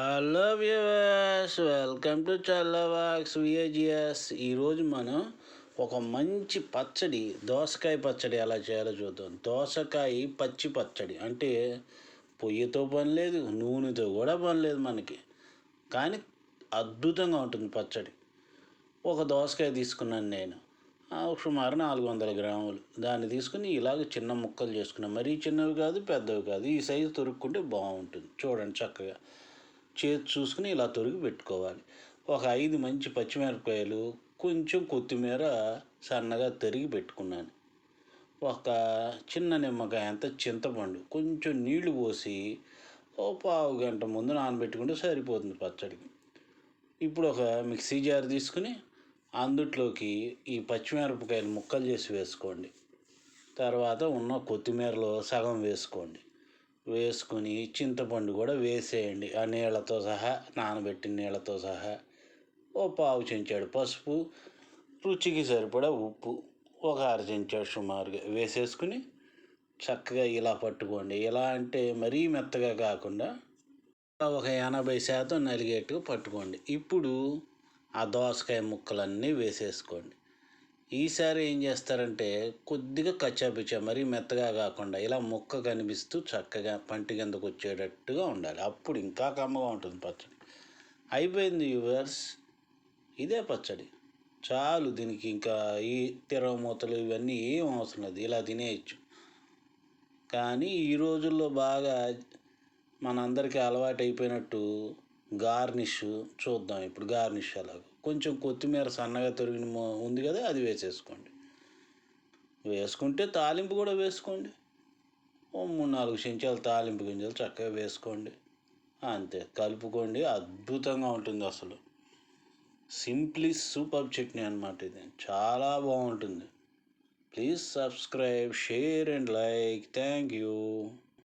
Hello viewers welcome to చల్లవాక్స్ విఏజిఎస్ ఈరోజు మనం ఒక మంచి పచ్చడి దోసకాయ పచ్చడి ఎలా చేయాలో చూద్దాం. దోసకాయ పచ్చి పచ్చడి. అంటే పొయ్యితో పని లేదు నూనెతో కూడా పని లేదు మనకి. కానీ అద్భుతంగా ఉంటుంది పచ్చడి. ఒక దోసకాయ తీసుకున్నాను నేను. ఆ, సుమారు నాలుగు వందల గ్రాములు. దాన్ని తీసుకుని ఇలాగ చిన్న ముక్కలు చేసుకున్నాను మరీ చిన్నవి కాదు పెద్దవి కాదు. ఈ సైజు తొరుక్కుంటే బాగుంటుంది. చూడండి చక్కగా. చేతి చూసుకుని ఇలా తొరిగి పెట్టుకోవాలి. ఒక ఐదు మంచి పచ్చిమిరపకాయలు కొంచెం కొత్తిమీర సన్నగా తరిగి పెట్టుకున్నాను. ఒక చిన్న నిమ్మకాయ అంత చింతపండు కొంచెం నీళ్ళు పోసి ఓ పావు గంట ముందు నానబెట్టుకుంటే సరిపోతుంది పచ్చడికి. ఇప్పుడు ఒక మిక్సీ జార్ తీసుకుని అందుట్లోకి ఈ పచ్చిమిరపకాయలు ముక్కలు చేసి వేసుకోండి. తర్వాత ఉన్న కొత్తిమీరలో సగం వేసుకోండి. వేసుకుని చింతపండు కూడా వేసేయండి. ఆ నీళ్ళతో సహా నానబెట్టిన నీళ్ళతో సహా ఓ పావు చెంచాడు పసుపు రుచికి సరిపడా ఉప్పు ఒక అర చెంచాడు సుమారుగా వేసేసుకుని చక్కగా ఇలా పట్టుకోండి. ఇలా అంటే మరీ మెత్తగా కాకుండా ఒక ఎనభై శాతం నలిగేట్టుగా పట్టుకోండి. ఇప్పుడు ఆ దోసకాయ ముక్కలన్నీ వేసేసుకోండి. ఈసారి ఏం చేస్తారంటే కొద్దిగా కచ్చాపిచ్చా మరీ మెత్తగా కాకుండా ఇలా ముక్క కనిపిస్తూ చక్కగా పంటి కిందకు వచ్చేటట్టుగా ఉండాలి. అప్పుడు ఇంకా కమ్మగా ఉంటుంది పచ్చడి. అయిపోయింది యువర్స్ ఇదే పచ్చడి. చాలు దీనికి ఇంకా ఈ తిరగమూతలు ఇవన్నీ ఏం అవసరం లేదు ఇలా తినేయచ్చు. కానీ ఈ రోజుల్లో బాగా మనందరికీ అలవాటు అయిపోయినట్టు గార్నిష్ చూద్దాం ఇప్పుడు గార్నిష్ అలాగ కొంచెం కొత్తిమీర సన్నగా తొరిగిన ఉంది కదా అది వేసేసుకోండి. వేసుకుంటే తాలింపు కూడా వేసుకోండి. ఓ మూడు నాలుగు చెంచాలు తాలింపు గింజలు చక్కగా వేసుకోండి. అంతే కలుపుకోండి. అద్భుతంగా ఉంటుంది అసలు. సింప్లీ సూపర్ చట్నీ అనమాట ఇది. చాలా బాగుంటుంది. Please subscribe share and like. Thank you.